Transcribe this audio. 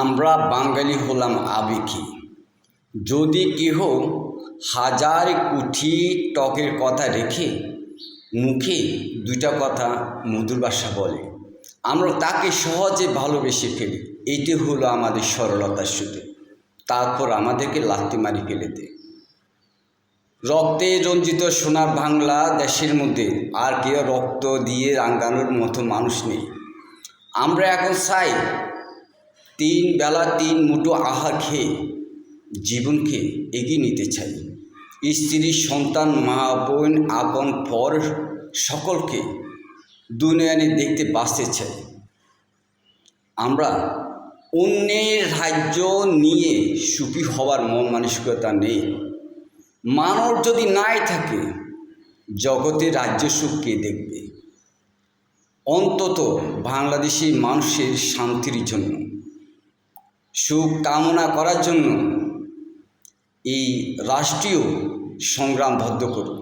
আমরা বাঙালি হলাম আবেগী। যদি কেহ হাজার কুঠি টকের কথা রেখে মুখে দুইটা কথা মধুর ভাষা বলে, আমরা তাকে সহজে ভালোবেসে ফেলি। এইটি হলো আমাদের সরলতার সুদে তারপর আমাদেরকে লাত্তি মারি ফেলে দেয় রক্তে রঞ্জিত সোনার বাংলা দেশের মধ্যে আর কেউ রক্ত দিয়ে রাঙ্গানোর মতো মানুষ নেই। আমরা এখন চাই তিন বেলা তিন মুঠো আহার খেয়ে জীবনকে এগিয়ে নিতে চাই। স্ত্রী, সন্তান, মা, বোন আপন পর সকলকে দুনিয়ানে দেখতে বাঁচতে চাই। আমরা অন্যের রাজ্য নিয়ে সুখী হওয়ার মন মানসিকতা নেই। মানব যদি নাই থাকে জগতে রাজ্য সুখ কে দেখবে? অন্তত বাংলাদেশি মানুষের শান্তির জন্য। সুখ কামনা করার জন্য এই রাষ্ট্রীয় সংগ্রাম বদ্ধ করুন